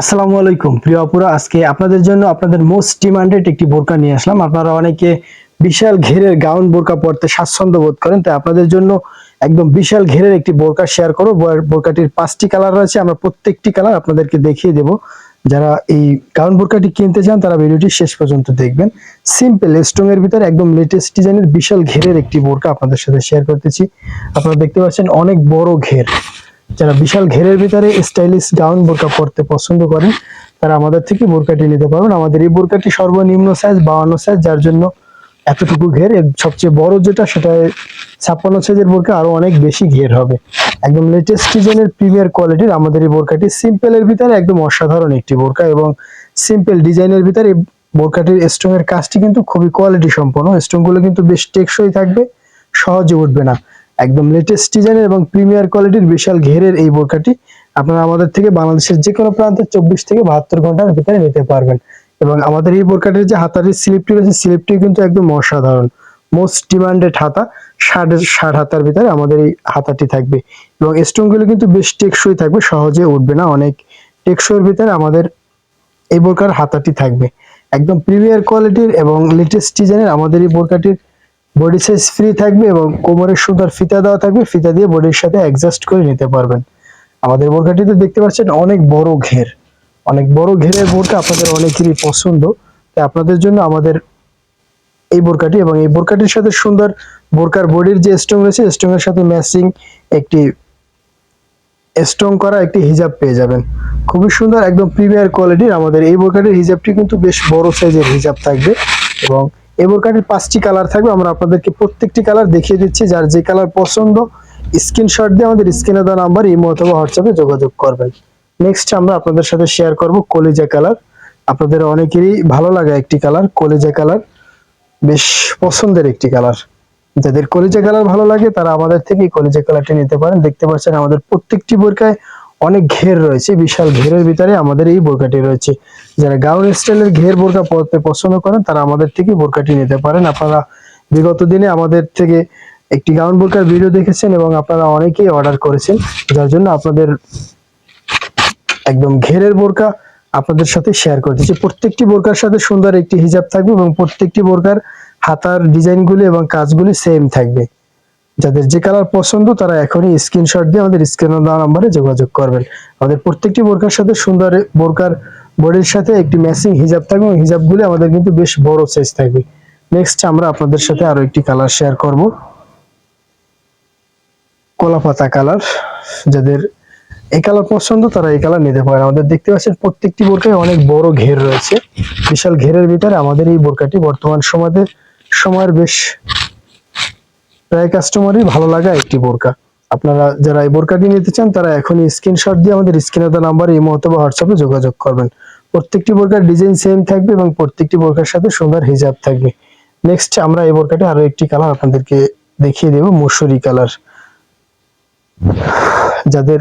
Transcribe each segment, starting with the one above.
আসসালামু আলাইকুম। প্রিয় অপুরা আজকে আপনাদের জন্য আপনাদের মোস্ট ডিমান্ডেড একটি বোরকা নিয়ে আসলাম। আপনারা অনেকে বিশাল ঘেরের গাউন বোরকা পরতে স্বাচ্ছন্দ্য বোধ করেন, তাই আপনাদের জন্য একদম বিশাল ঘেরের একটি বোরকা শেয়ার করো বোর- বোরকাটির পাঁচটি কালার রয়েছে, আমরা প্রত্যেকটি কালার আপনাদেরকে দেখিয়ে দেব। যারা এই গাউন বোরকাটি কিনতে চান, তারা ভিডিওটি শেষ পর্যন্ত দেখবেন। সিম্পল স্ট্রং এর ভিতরে একদম লেটেস্ট ডিজাইনের বিশাল ঘেরের একটি বোরকা আপনাদের সাথে শেয়ার করতেছি। আপনারা দেখতে পাচ্ছেন অনেক বড় ঘের। যারা বিশাল ঘেরের ভিতরে স্টাইলিশ গাউন বোরকা পরতে পছন্দ করেন, তারা আমাদের থেকে বোরকাটি নিতে পারবেন। আমাদের এই বোরকাটি সর্বনিম্ন সাইজ বাউান্ন সাইজ যার জন্য এতটুকু ঘের। সবচেয়ে বড় যেটা, সেটা ছাপ্পান্ন সাইজের বোরকা, আরও অনেক বেশি ঘের হবে। একদম লেটেস্ট ডিজাইনের প্রিমিয়ার কোয়ালিটির আমাদের এই বোরকাটি সিম্পলের ভিতরে একদম অসাধারণ একটি বোরকা এবং সিম্পল ডিজাইনের ভিতরে এই বোরকাটির স্ট্রং এর কাজটি কিন্তু খুবই কোয়ালিটি সম্পন্ন। স্ট্রংগুলো কিন্তু বেশ টেকসই থাকবে, সহজে উঠবে না। একদম লেটেস্ট ডিজাইনের এবং প্রিমিয়ার কোয়ালিটির বিশাল ঘেরের এই বোরকাটি আপনারা আমাদের থেকে বাংলাদেশের যে কোনো প্রান্তে চব্বিশ থেকে বাহাত্তর ঘণ্টার ভিতরে নিতে পারবেন। এবং আমাদের এই বোরকাটির যে হাতারির স্লিপটি রয়েছে স্লিপটি কিন্তু একদম অসাধারণ। মোস্ট ডিমান্ডেড হাতা, ষাট ষাট হাতার ভিতরে আমাদের এই হাতাটি থাকবে। এবং স্টোনগুলো কিন্তু বেশ টেকসই থাকবে, সহজে উঠবে না। অনেক টেকসইয়ের ভিতরে আমাদের এই বোরকার হাতাটি থাকবে। একদম প্রিমিয়ার কোয়ালিটির এবং লেটেস্ট ডিজাইনের আমাদের এই বোরকাটির বডি সাইজ ফ্রি থাকবে এবং কোমরের সুন্দর ফিতা দেওয়া থাকবে, ফিতা দিয়ে বডির সাথে অ্যাডজাস্ট করে নিতে পারবেন। আমাদের বোরকাটিতে দেখতে পাচ্ছেন অনেক বড় ঘের। অনেক বড় ঘেরের বোরকা আপনাদের অনেকেরই পছন্দ। তাই আপনাদের জন্য আমাদের এই বোরকাটি এবং এই বোরকাটির সাথে সুন্দর বোরকার বডির যে স্ট্রং রয়েছে স্ট্রং এর সাথে ম্যাচিং একটি স্ট্রং করা একটি হিজাব পেয়ে যাবেন। খুবই সুন্দর, একদম প্রিমিয়ার কোয়ালিটির আমাদের এই বোরকাটির হিজাবটি কিন্তু বেশ বড় সাইজের হিজাব থাকবে এবং এই বোরকাটির পাঁচটি কালার থাকবে। আমরা আপনাদেরকে প্রত্যেকটি কালার দেখিয়ে দিচ্ছি। যার যে কালার পছন্দ স্ক্রিনশট দিয়ে আমাদের স্ক্রিনে দেওয়া নাম্বার ইমো অথবা হোয়াটসঅ্যাপে যোগাযোগ করবেন। নেক্সট আমরা আপনাদের সাথে শেয়ার করব কলিজা কালার। আপনাদের অনেকেরই ভালো লাগা একটি কালার, কলিজা কালার। বেশ পছন্দের একটি কালার। যাদের কলিজা কালার ভালো লাগে, তারা আমাদের থেকে কলিজা কালারটি নিতে পারেন। দেখতে পাচ্ছেন আমাদের প্রত্যেকটি বোরকায় অনেক ঘের রয়েছে, বিশাল ঘেরের ভিতরে আমাদের এই বোরকাটি রয়েছে। যারা গাউন স্টাইলের ঘের বোরকা পরতে পছন্দ করেন, তারা আমাদের থেকে বোরকাটি নিতে পারেন। আপনারা বিগত দিনে আমাদের থেকে একটি গাউন বোরকার ভিডিও দেখেছেন এবং আপনারা অনেকেই অর্ডার করেছেন, যার জন্য আপনাদের একদম ঘেরের বোরকা আপনাদের সাথে শেয়ার করে করতেছি প্রত্যেকটি বোরকার সাথে সুন্দর একটি হিজাব থাকবে এবং প্রত্যেকটি বোরকার হাতার ডিজাইনগুলি এবং কাজগুলি সেম থাকবে। যাদের যে কালার পছন্দ, তারা এখনই স্ক্রিনশট দিয়ে আমাদের স্ক্রিনে দেওয়া নাম্বারে যোগাযোগ করবেন। আমাদের প্রত্যেকটি বোরকার সাথে সুন্দর বোরকার বডির সাথে একটি ম্যাচিং হিজাব থাকবে এবং হিজাবগুলি আমাদের কিন্তু বেশ বড় সাইজ থাকবে। নেক্সট আমরা আপনাদের সাথে আরও একটি কালার শেয়ার করব। কলা পাতা কালার। যাদের এই কালার পছন্দ, তারা এই কালার নিতে পারেন। আমাদের দেখতে পাচ্ছেন প্রত্যেকটি বোরকায় অনেক বড় ঘের রয়েছে। বিশাল ঘেরের ভিতরে আমাদের এই বোরকাটি বর্তমান সমাজে সময়ের বেশ প্রায় কাস্টমারই ভালো লাগা একটি বোরকা। আপনারা যারা এই বোরকাটি নিতে চান, তারা এখনই স্ক্রিনশট দিয়ে আমাদের স্ক্রিনে দেওয়া নাম্বার এই মুহূর্তে হোয়াটসঅ্যাপে যোগাযোগ করবেন। প্রত্যেকটি বোরকার ডিজাইন সেম থাকবে এবং প্রত্যেকটি বোরকার সাথে সুন্দর হিজাব থাকবে। নেক্সট আমরা এই বোরকাটি আরও একটি কালার আপনাদেরকে দেখিয়ে দেব, মসুরি কালার যাদের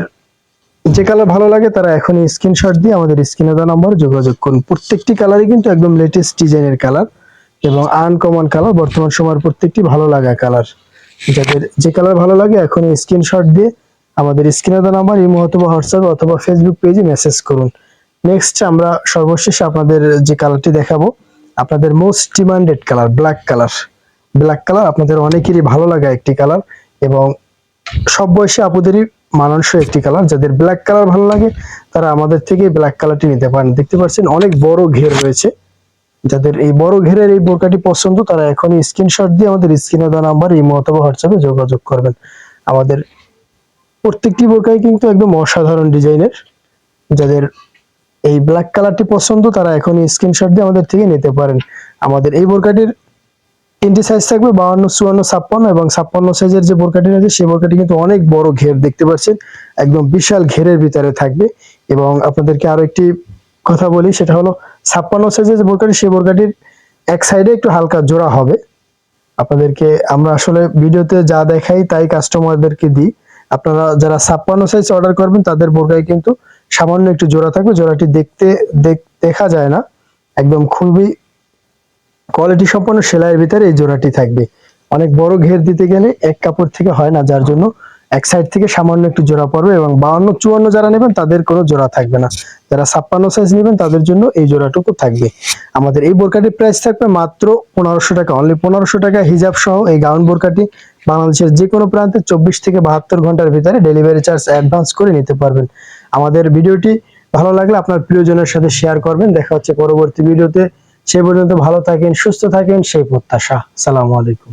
যে কালার ভালো লাগে, তারা এখনই স্ক্রিনশট দিয়ে আমাদের স্ক্রিনে দেওয়া নাম্বার যোগাযোগ করুন। প্রত্যেকটি কালারই কিন্তু একদম লেটেস্ট ডিজাইনের কালার এবং আনকমন কালার বর্তমান সময়ের প্রত্যেকটি ভালো লাগা কালার যাদের যে কালার ভালো লাগে, এখনই স্ক্রিনশট দিয়ে আমাদের স্ক্রিনে দেওয়া নাম্বার ইমো অথবা হোয়াটসঅ্যাপ অথবা ফেসবুক পেজে মেসেজ করুন। নেক্সট আমরা সর্বশেষ আপনাদের যে কালারটি দেখাবো, আপনাদের most demanded colour black colour black colour আপনাদের অনেকেরই ভালো লাগা একটি কালার এবং সব বয়সে আপুদেরই মানানসই একটি কালার যাদের ব্ল্যাক কালার ভালো লাগে, তারা আমাদের থেকে ব্ল্যাক কালারটি নিতে পারেন। দেখতে পাচ্ছেন অনেক বড় ঘের রয়েছে। যাদের এই বড় ঘেরের এই বোরকাটি পছন্দ, তারা এখনই স্ক্রিনশট দিয়ে আমাদের স্ক্রিনে দেওয়া নাম্বার ইমো অথবা হোয়াটসঅ্যাপে যোগাযোগ করবেন। আমাদের প্রত্যেকটি বোরকাই কিন্তু একদম অসাধারণ ডিজাইনের। যাদের এই ব্ল্যাক কালারটি পছন্দ, তারা এখনই স্ক্রিনশট দিয়ে আমাদের থেকে নিতে পারেন। আমাদের এই বোরকাটির তিনটি সাইজ থাকবে বাউন্ন চুয়ান্ন, ছাপ্পান্ন এবং ছাপ্পান্ন সাইজের যে বোরকাটি রয়েছে, সেই বোরকাটি কিন্তু অনেক বড় ঘের দেখতে পাচ্ছেন। একদম বিশাল ঘেরের ভিতরে থাকবে এবং আপনাদেরকে আরও একটি কথা বলি, সেটা হলো ছাপ্পান্ন সাইজের যে বোরকাটি, সেই বোরকাটির এক সাইডে একটু হালকা জোড়া হবে। আপনাদেরকে আমরা আসলে ভিডিওতে যা দেখাই তাই কাস্টমারদেরকে দিই। আপনারা যারা ছাপ্পান্ন সাইজ অর্ডার করবেন, তাদের বোরকায় কিন্তু সামান্য একটু জোড়া থাকবে। জোড়াটি দেখতে, দেখা যায় না। একদম খুবই কোয়ালিটি সম্পন্ন সেলাইয়ের ভিতরে এই জোড়াটি থাকবে। অনেক বড় ঘের দিতে গেলে এক কাপড় থেকে হয় না, যার জন্য এক সাইড থেকে সামান্য একটু জোড়া পড়বে এবং বাউন্ন, চুয়ান্ন যারা নেবেন তাদের কোনো জোড়া থাকবে না। যারা ছাপ্পান্ন সাইজ নেবেন তাদের জন্য এই জোড়াটুকু থাকবে। আমাদের এই বোরকাটির প্রাইস থাকবে মাত্র পনেরোশো টাকা অনলি পনেরোশো টাকা হিজাব সহ এই গাউন বোরকাটি বাংলাদেশের যে কোনো প্রান্তে চব্বিশ থেকে বাহাত্তর ঘণ্টার ভিতরে ডেলিভারি চার্জ অ্যাডভান্স করে নিতে পারবেন। আমাদের ভিডিওটি ভালো লাগলে আপনার প্রিয়জনের সাথে শেয়ার করবেন। দেখা হচ্ছে পরবর্তী ভিডিওতে। সে পর্যন্ত ভালো থাকেন, সুস্থ থাকেন, সেই প্রত্যাশা। সালামু আলাইকুম।